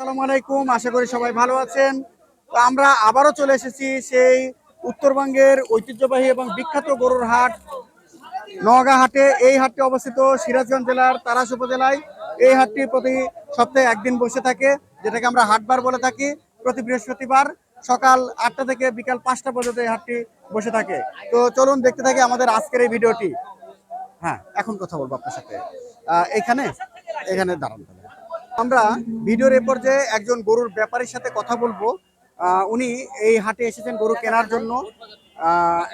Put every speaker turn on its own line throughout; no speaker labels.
আসসালামু আলাইকুম, আশা করি সবাই ভালো আছেন। তো আমরা আবারও চলে এসেছি সেই উত্তরবঙ্গের ঐতিহ্যবাহী এবং বিখ্যাত গরুর হাট, নওগাঁ হাটে। এই হাটটি অবস্থিত সিরাজগঞ্জ জেলার তারাস উপজেলায়। এই হাটটি প্রতি সপ্তাহে একদিন বসে থাকে, যেটাকে আমরা হাটবার বলে থাকি। প্রতি বৃহস্পতিবার সকাল আটটা থেকে বিকাল পাঁচটা পর্যন্ত এই হাটটি বসে থাকে। তো চলুন দেখতে থাকি আমাদের আজকের এই ভিডিওটি। হ্যাঁ এখন কথা বলব আপনার সাথে। এখানে এখানে দাঁড়ান। আমরা ভিডিওর এ পর্যায়ে একজন গরুর ব্যাপারীর সাথে কথা বলব উনি এই হাটে এসেছেন গরু কেনার জন্য।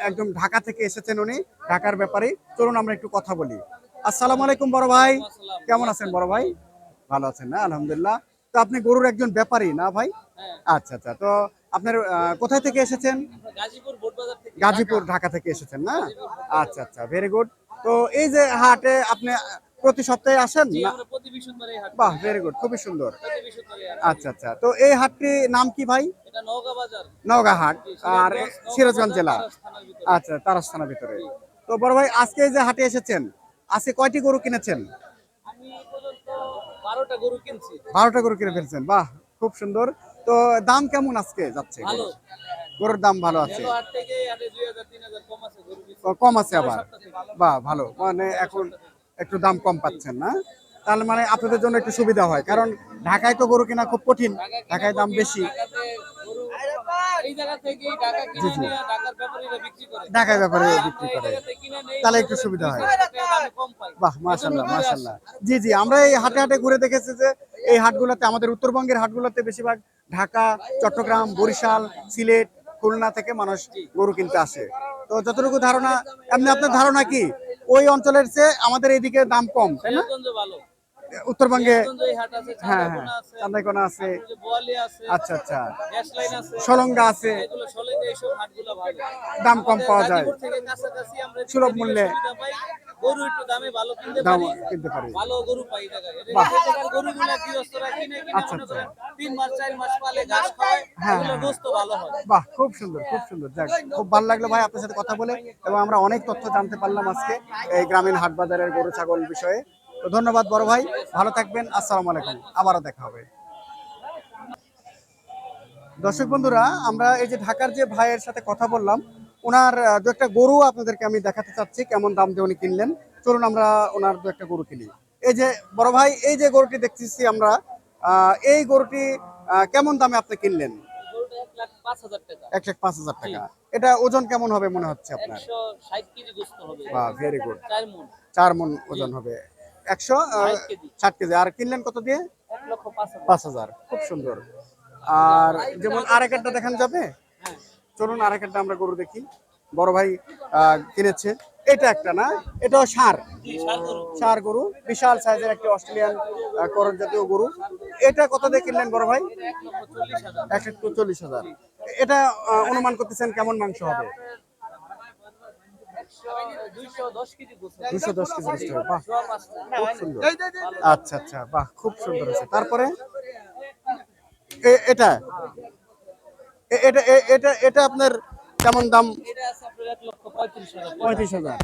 একদম ঢাকা থেকে এসেছেন উনি ঢাকার ব্যাপারে। চলুন আমরা একটু কথা বলি। আসসালামু আলাইকুম বড় ভাই। কেমন আছেন বড় ভাই? ভালো আছেন না? আলহামদুলিল্লাহ। তো আপনি গরুর একজন ব্যাপারী না ভাই? আচ্ছা আচ্ছা। তো আপনার কোথায় থেকে এসেছেন?
গাজীপুর
গাজীপুর ঢাকা থেকে এসেছেন না? আচ্ছা আচ্ছা। ভেরি গুড তো এই যে হাটে আপনি প্রতি সপ্তাহে আসেন বাহ ভেরি গুড খুবই সুন্দর। আচ্ছা আচ্ছা তো এই হাটটি নাম কি ভাই?
নওগাঁ
হাট আর
সিরাজগঞ্জ,
জেলা। আচ্ছা তারাস থানার ভিতরে তো বড় ভাই আজকে এই যে হাটে এসেছেন আজকে কয়টি গরু কিনেছেন?
বারোটা গরু
কিনে ফেলছেন বাহ খুব সুন্দর। তো দাম কেমন আজকে যাচ্ছে? গরুর দাম ভালো আছে।
কম আছে
আবার। বাহ ভালো। মানে এখন একটু দাম কম পাচ্ছেন না? তাহলে মানে আপনাদের জন্য একটু সুবিধা হয়। কারণ ঢাকায় তো গরু কেনা খুব কঠিন, ঢাকায় দাম বেশি। ঢাকায় ব্যাপারে বিক্রি করে। তাহলে একটু সুবিধা হয়। বাহ মাশাল্লাহ মাশাল্লাহ জি জি, আমরা এই হাটে হাটে ঘুরে দেখেছি যে এই হাটগুলোতে, আমাদের উত্তরবঙ্গের হাটগুলোতে বেশিরভাগ ঢাকা, চট্টগ্রাম, বরিশাল, সিলেট, খুলনা থেকে মানুষ গরু কিনতে আসে। তো যতটুকু ধারণা, এমনি আপনার ধারণা কি? ওই অঞ্চলের চেয়ে আমাদের এইদিকে দাম কম, তাই না? উত্তরবঙ্গে হ্যাঁ হ্যাঁ চান্দাইকোনা আছে আচ্ছা আচ্ছা সলঙ্গা আছে দাম কম পাওয়া যায় সুলভ মূল্যে।
গরু একটু দামে ভালো কিনতে পারি
কিনতে পারি
ভালো গরু পাই এই জায়গায় এদের
বাহ।
গরুগুলা গৃহস্থরা কিনে কিনে। করেন তিন মাস চার মাস পালে ঘাস খায় এগুলো। গোস্ত ভালো হয়
বাহ খুব সুন্দর খুব সুন্দর যাক খুব ভালো লাগল ভাই আপনার সাথে কথা বলে এবং আমরা অনেক তথ্য জানতে পারলাম আজকে এই গ্রামীণ হাট বাজারের গরু ছাগল বিষয়ে তো ধন্যবাদ বড় ভাই। ভালো থাকবেন। আসসালামু আলাইকুম। আবারও দেখা হবে। দর্শক বন্ধুরা আমরা এই যে ঢাকার যে ভাইয়ের সাথে কথা বললাম ওনার দু একটা গরু আপনাদেরকে আমি দেখাতে চাচ্ছি কেমন দাম দিয়ে উনি কিনলেন। চলুন আমরা ওনার দু একটা গরু কিনি। এই যে বড় ভাই এই যে গরুটি দেখতেছি আমরা আহ, এই গরুটি কেমন দামে আপনি কিনলেন?
এক লাখ পাঁচ হাজার টাকা।
এটা ওজন কেমন হবে মনে হচ্ছে আপনার? ভেরি গুড
চার মন
ওজন হবে। একশো
ষাট কেজি।
আর কিনলেন কত দিয়ে?
পাঁচ হাজার।
খুব সুন্দর। আর যেমন আর একটা দেখান যাবে?
হ্যাঁ।
চলুন আর একটা আমরা গরু দেখি। বড় ভাই কিনেছে। এটা একটা না? এটাও সার। সার গরু। বিশাল সাইজের একটি অস্ট্রেলিয়ান করণ জাতীয় গরু। এটা কত দিয়ে কিনলেন বড় ভাই?
এক লক্ষ চল্লিশ হাজার।
এটা অনুমান করতেছেন কেমন মাংস হবে?
একশো দশ
দুশো কেজি বাহ। খুব সুন্দর। আচ্ছা আচ্ছা বাহ খুব সুন্দর আছে তারপরে? এটা? এটা এটা এটা আপনার কেমন দাম?
পঁয়ত্রিশ হাজার।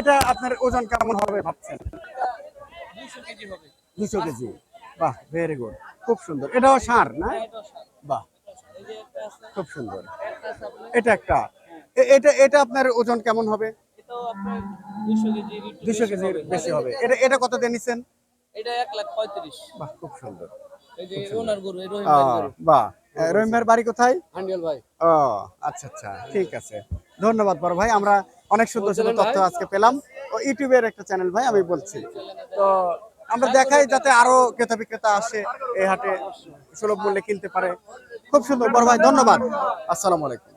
এটা আপনার ওজন কেমন হবে ভাবছেন? দুশো কেজি বাহ ভেরি গুড খুব সুন্দর। এটাও সার না?
হ্যাঁ।
বাহ। খুব সুন্দর। এটা একটা? এটা এটা আপনার ওজন কেমন হবে? দুশো কেজির বেশি হবে। এটা এটা কত দিয়ে নিচ্ছেন
এটা এক লাখ পঁয়ত্রিশ।
বাহ খুব সুন্দর। বাহ। রহিম ভাইয়ের বাড়ি কোথায়?
হান্ডিয়াল ভাই।
ও আচ্ছা আচ্ছা ঠিক আছে। ধন্যবাদ বড় ভাই। আমরা অনেক সুন্দর সুন্দর তথ্য আজকে পেলাম। ও ইউটিউবের একটা চ্যানেল ভাই আমি বলছি। তো আমরা দেখাই যাতে আরও ক্রেতা বিক্রেতা আসে এই হাটে সুলভ মূল্যে কিনতে পারে। খুব সুন্দর। বড় ভাই ধন্যবাদ। আসসালামু আলাইকুম।